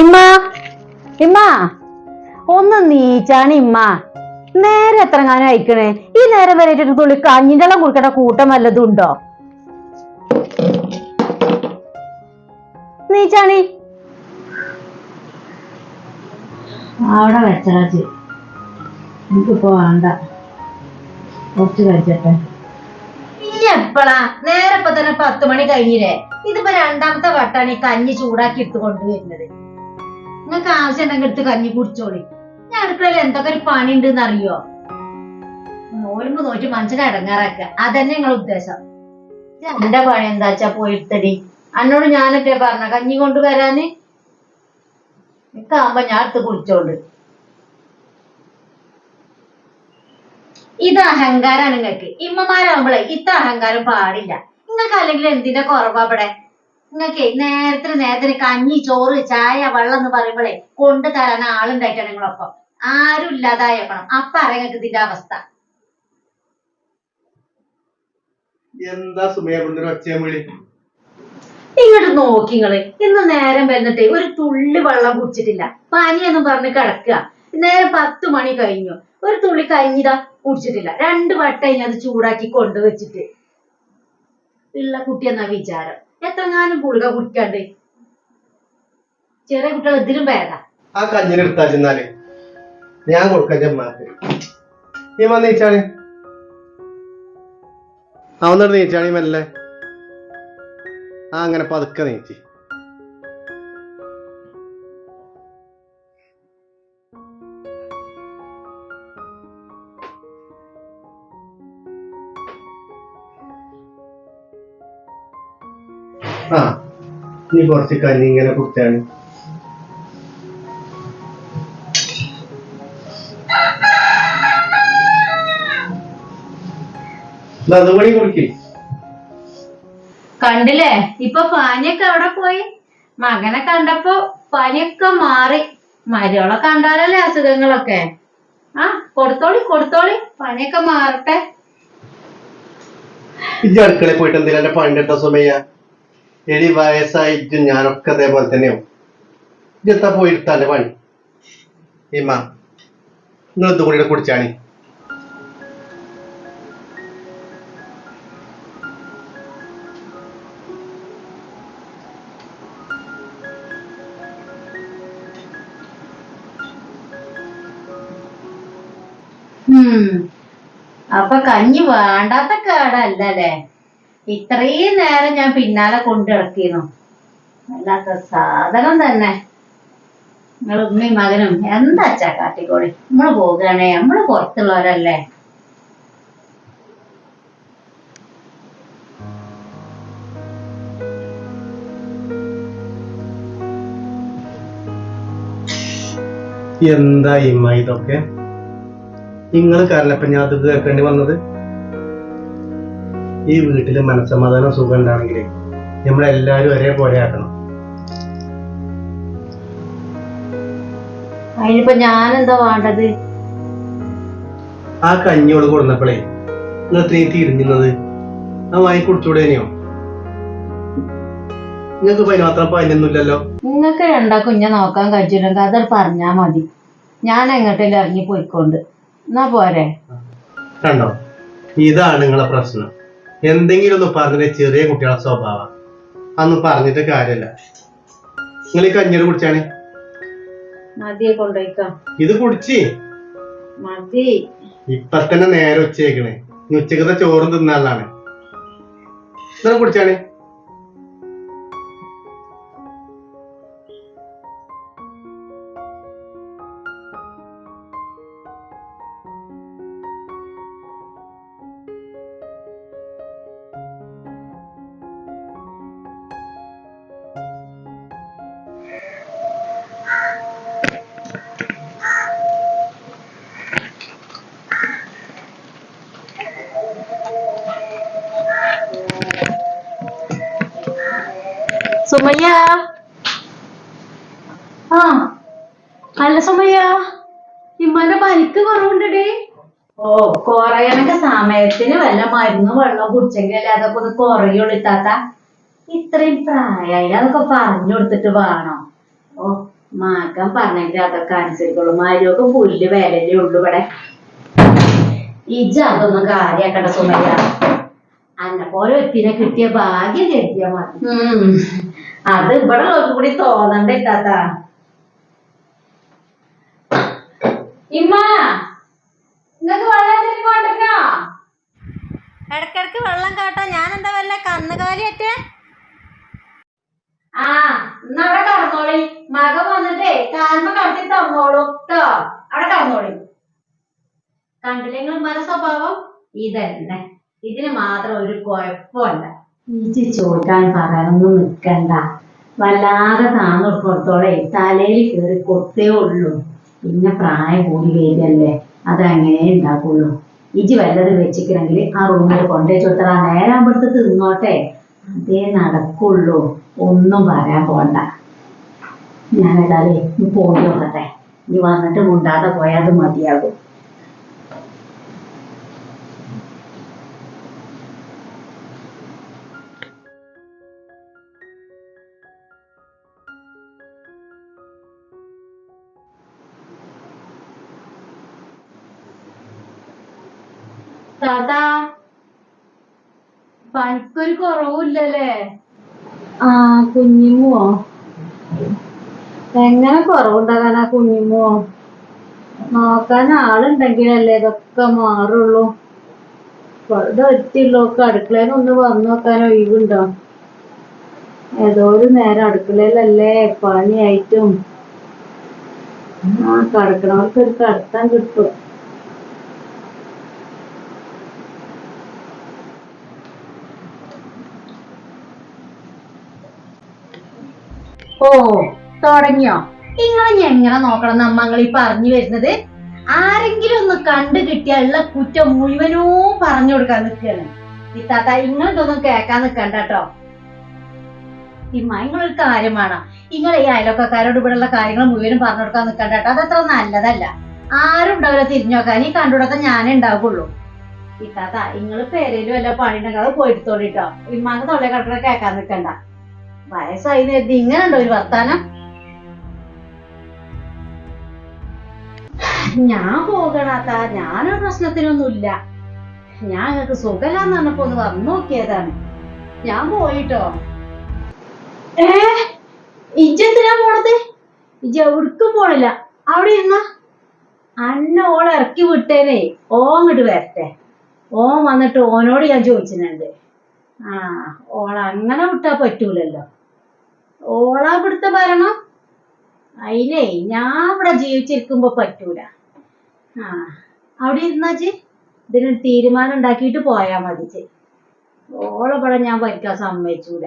ഇമ്മ ഇമ്മ. ഒന്ന് നീച്ചാണ് ഇമ്മ. നേരെ എത്രങ്ങാനും അയക്കണേ. ഈ നേരം വരെ തുള്ളി കഞ്ഞിന്റെ എല്ലാം കുടിക്കേണ്ട കൂട്ടം വല്ലതും ഉണ്ടോ? നീച്ചാണി അവിടെ വെച്ചാച്ചി എനിക്കിപ്പോ വേണ്ട. കുറച്ച് കഴിച്ചട്ടെ. എപ്പളാ? നേരെ ഇപ്പൊ തന്നെ പത്ത് മണി കഴിഞ്ഞില്ലേ? ഇതിപ്പോ രണ്ടാമത്തെ വട്ടാണ് ഈ കഞ്ഞി ചൂടാക്കി എടുത്ത് കൊണ്ടുവരുന്നത്. നിങ്ങൾക്ക് ആവശ്യം ഉണ്ടെങ്കിൽ എടുത്ത് കഞ്ഞി കുടിച്ചോളി. ഞാൻ അടുക്കളയിൽ എന്തൊക്കെ ഒരു പണി ഉണ്ടെന്ന് അറിയോ നോലുമ്പ് നോറ്റ് മനുഷ്യനെ അടങ്ങാറാക്കുക അതന്നെ നിങ്ങളെ ഉദ്ദേശം. എന്റെ പണി? എന്താച്ചാ പോയിട്ടടി അന്നോട് ഞാനൊക്കെ പറഞ്ഞ? കഞ്ഞി കൊണ്ടുവരാന്? നിക്കാകുമ്പോ ഞാൻ എടുത്ത് കുളിച്ചോണ്ട്. ഇത് അഹങ്കാരാണ് നിങ്ങൾക്ക് ഇമ്മമാരാകുമ്പോളെ ഇത്ത അഹങ്കാരം പാടില്ല. നിങ്ങൾക്ക് അല്ലെങ്കിൽ എന്തിന്റെ കുറവാ ഇവിടെ? നിങ്ങൾക്ക് നേരത്തിന് നേരത്തിന് കഞ്ഞി ചോറ് ചായ വെള്ളം എന്ന് പറയുമ്പോളെ കൊണ്ടു തരാൻ ആളുണ്ടായിട്ടാണ് നിങ്ങളൊപ്പം. ആരും ഇല്ലാതായപ്പണം അപ്പൊ അറിയാം ഇതിന്റെ അവസ്ഥ. എന്താ സുമയ കൊണ്ടൊരു ഒച്ചയും വിളി? ഇങ്ങോട്ട് നോക്കി നിങ്ങൾ. ഇന്ന് നേരം വന്നിട്ടേ ഒരു തുള്ളി വെള്ളം കുടിച്ചിട്ടില്ല. പനിയെന്നും പറഞ്ഞ് കിടക്കുക. നേരം പത്ത് മണി കഴിഞ്ഞു. ഒരു തുള്ളി കഞ്ഞിതാ കുടിച്ചിട്ടില്ല. രണ്ട് വട്ടം ഇനി അത് ചൂടാക്കി കൊണ്ടുവച്ചിട്ട്. ഉള്ള കുട്ടി എന്നാ വിചാരം. എത്രങ്ങാനും ഗുളിക കുടിക്കാണ്ട്? ചെറിയ കുട്ടികൾ ഇതിലും ഭേദ. ആ കഞ്ഞിനെടുത്താ ചെന്നാൽ ഞാൻ കൊടുക്കാം ചെമ്മാക്ക് നീ വന്നേച്ചാണ് നീച്ചാണ് നീച്ചാണി മെല്ലെ. ആ അങ്ങനെ പതുക്കെ നീച്ചി ആ ഇനി കുറച്ച് കഞ്ഞി ഇങ്ങനെ കുടിച്ചാണ്. അതുകൂടി കുടിക്കേ. കണ്ടില്ലേ? ഇപ്പൊ പനിയൊക്കെ എവിടെ പോയി? മകനെ കണ്ടപ്പോ പനിയൊക്കെ മാറി. മരിയോളെ കണ്ടാലല്ലേ അസുഖങ്ങളൊക്കെ? ആ കൊടുത്തോളി കൊടുത്തോളി. പനിയൊക്കെ മാറട്ടെ. ഇജ്ജ് അടുക്കളയിൽ പോയിട്ട് എന്തിനാ എന്റെ ഇട്ട സുമയ്യ എടി വയസ്സായിട്ട് ഞാനൊക്കെ അതേപോലെ തന്നെയാവും ഇജ്ജെത്താ പോയി എടുത്താന്റെ പണി? ഇമ്മ നിങ്ങൾ ഇതും കൂടി കുടിച്ചാണി അപ്പൊ കഞ്ഞി വേണ്ടാത്ത കേടല്ല അല്ലേ ഇത്രയും നേരം ഞാൻ പിന്നാലെ കൊണ്ടു കിടക്കുന്നു അല്ലാത്ത സാധനം തന്നെ. നിങ്ങൾ ഉമ്മയും മകനും എന്താച്ചാ കാട്ടിക്കോളി? നമ്മൾ പോകുകയാണേ നമ്മൾ പുറത്തുള്ളവരല്ലേ? എന്തായി ഇതൊക്കെ? നിങ്ങൾ കാരണപ്പ ഞാൻ അത് കേൾക്കേണ്ടി വന്നത്? ഈ വീട്ടിൽ മനസ്സമാധാനം സുഖം ഉണ്ടാണെങ്കിൽ നമ്മളെല്ലാരും ഒരേപോലെ ആക്കണം. അതിനിപ്പോ ഞാനെന്താ വേണ്ടത്? ആ കഞ്ഞിയോട് കൊടുന്നപ്പോഴേ നിങ്ങൾ ഇത്രയും തിരിഞ്ഞുന്നത്. ആ വാങ്ങി കുടിച്ചൂടേനെയോ നിങ്ങൾക്ക് പൈ മാത്രം പനിയൊന്നുമില്ലല്ലോ നിങ്ങക്ക് രണ്ടാ കുഞ്ഞെ നോക്കാൻ കഴിച്ചില്ലെങ്കിൽ അതൊരു പറഞ്ഞാ മതി. ഞാൻ എങ്ങോട്ടെങ്കിലും ഇറങ്ങി പോയിക്കൊണ്ട് എന്നാ പോരെ? കണ്ടോ? ഇതാണ് നിങ്ങളെ പ്രശ്നം. എന്തെങ്കിലും ഒന്ന് പറഞ്ഞ ചെറിയ കുട്ടികളുടെ സ്വഭാവം? അന്ന് പറഞ്ഞിട്ട് കാര്യമില്ല. നിങ്ങൾ ഈ കഞ്ഞിയോട് കുടിച്ചാണ്? മതിയെ കൊണ്ടുപോയിക്കാം. ഇത് കുടിച്ചി. മതി. ഇപ്പൊ തന്നെ നേരെ ഉച്ചയ്ക്കണേ ഉച്ചക്കത്തെ ചോറും തിന്നാലാണ് ഇത്ര കുടിച്ചാണ്? സുമയ്യ? ആ അല്ല സുമയ്യ ഇമ്മാന്റെ പനിക്ക് കുറവുണ്ടേ ഓ കൊറയണൊക്കെ സമയത്തിന് വല്ല മരുന്നും വെള്ളം കുടിച്ചെങ്കിൽ അതൊക്കെ ഒന്ന് കുറയുള്ളൂ താത്ത ഇത്രയും പ്രായമായില്ല അതൊക്കെ പറഞ്ഞു കൊടുത്തിട്ട് വേണോ? ഓ മകൻ പറഞ്ഞെങ്കിൽ അതൊക്കെ അനുസരിക്കുള്ളൂ. മരുമൊക്കെ പുല്ല് വിലല്ലേ ഉള്ളൂ ഇവിടെ. ഇജ അതൊന്നും കാര്യാക്കണ്ട സുമയ്യ. അന്നെ പോലെ ഒത്തിനെ കിട്ടിയ ഭാഗ്യം കരുതിയാ മതി. അത് ഇവിടെ ഉള്ളവർക്ക് കൂടി തോന്നണ്ടേ താത്ത. ഇമ്മ നിങ്ങക്ക് വെള്ളം തിരി ഇടക്കിടക്ക് വെള്ളം കാട്ടാ. ഞാൻ എന്താ വല്ല കന്നുകാലിയറ്റേ ആ എന്നാ അവിടെ കറന്നോളി മകൻ വന്നിട്ടേ കാൽമ കടത്തി തന്നോളൂ കേട്ടോ അവിടെ കറന്നോളി കണ്ടില്ലെങ്കിൽ ഉമ്മാരുടെ സ്വഭാവം? ഇതന്നെ. ഇതിന് മാത്രം ഒരു കുഴപ്പമില്ല. ഇച്ചി ചോദിക്കാൻ പറയാനൊന്നും നിൽക്കണ്ട. വല്ലാതെ താന്നു തലയിൽ കയറി കൊത്തേ ഉള്ളൂ. പിന്നെ പ്രായം കൂടി വരികയല്ലേ അതങ്ങനെ ഉണ്ടാക്കുള്ളൂ ഇജി വല്ലത് വെച്ചിക്കണമെങ്കിൽ ആ റൂമിൽ കൊണ്ടേ ചോദിച്ചാൽ നേരാകുമ്പോഴത്തെ തിന്നോട്ടെ. അതേ നടക്കുള്ളൂ. ഒന്നും പറയാൻ പോണ്ട. നീ പോയി നോക്കട്ടെ. നീ വന്നിട്ട് മുണ്ടാതെ പോയാൽ അത് മതിയാകും. താത്താ പനിക്കൊരു കുറവില്ലല്ലേ? ആ കുഞ്ഞിമോ? എങ്ങനെ കുറവുണ്ടാകാനാ കുഞ്ഞിമോ? നോക്കാൻ ആളുണ്ടെങ്കിലല്ലേ ഇതൊക്കെ മാറുള്ളൂ. ഇവിടെ ഒറ്റയുള്ളവർക്ക് അടുക്കളയിൽ ഒന്ന് വന്നു നോക്കാൻ ഒഴിവുണ്ടോ? ഏതോ ഒരു നേരം അടുക്കളയിലല്ലേ പണിയായിട്ടും. ആ കിടക്കണവർക്ക് ഒരു കടത്താൻ കിട്ടും. ഓ തുടങ്ങിയോ? നിങ്ങളെ എങ്ങനെ നോക്കണം നമ്മങ്ങൾ ഈ പറഞ്ഞു വരുന്നത്? ആരെങ്കിലും ഒന്ന് കണ്ടു കിട്ടിയാൽ ഉള്ള കുറ്റം മുഴുവനോ പറഞ്ഞു കൊടുക്കാൻ നിൽക്കുകയാണ്. ഇത്താത്ത ഇങ്ങോട്ടൊന്നും കേൾക്കാൻ നിൽക്കണ്ട കേട്ടോ. ഇമ്മ നിങ്ങളൊരു കാര്യം വേണം. നിങ്ങൾ ഈ അയലൊക്കക്കാരോട് ഇവിടെയുള്ള കാര്യങ്ങൾ മുഴുവനും പറഞ്ഞു കൊടുക്കാൻ നിൽക്കണ്ട കേട്ടോ. അതത്ര നല്ലതല്ല. ആരും ഉണ്ടാവില്ല തിരിഞ്ഞു നോക്കാൻ. ഈ കണ്ടുകൊടുത്ത ഞാനേ ഉണ്ടാവുള്ളൂ. ഇത്താത്ത നിങ്ങൾ പേരേലും വല്ല പണി ഉണ്ടെങ്കിൽ അത് പോയിട്ടോളിട്ടോ ഇമ്മാക്ക് തൊള്ളേ കിടക്കണ കേൾക്കാൻ നിൽക്കണ്ട. വയസ്സായി കരുതി ഇങ്ങനെ ഉണ്ടോ ഒരു വർത്താനം? ഞാൻ പോകണാത്ത ഞാനൊരു പ്രശ്നത്തിനൊന്നുമില്ല. ഞാൻ നിങ്ങൾക്ക് സുഖമില്ലാന്ന് പറഞ്ഞപ്പോ ഒന്ന് വന്നു നോക്കിയതാണ്. ഞാൻ പോയിട്ടോ. ഏ? ഇജ്ജെന്തിനാ പോണത്? ഇജ്ജ് എവിടേക്കും പോണില്ല. അവിടെ ഇരുന്ന. അന്ന ഓളെ ഇറക്കി വിട്ടേനെ. ഓ അങ്ങോട്ട് വരട്ടെ. ഓൻ വന്നിട്ട് ഓനോട് ഞാൻ ചോദിച്ചിട്ടുണ്ട്. ആ ഓൾ അങ്ങനെ വിട്ടാ പറ്റൂലല്ലോ. ഓളാ ഇവിടുത്തെ ഭരണം? അതിലേ ഞാൻ ഇവിടെ ജീവിച്ചിരിക്കുമ്പോ പറ്റൂല. ആ അവിടെ ഇരുന്നാച്ച് ഇതിനൊരു തീരുമാനം ഉണ്ടാക്കിയിട്ട് പോയാ മതി ഓളെ ഇവിടെ ഞാൻ ഭരിക്കാൻ സമ്മതിച്ചൂല.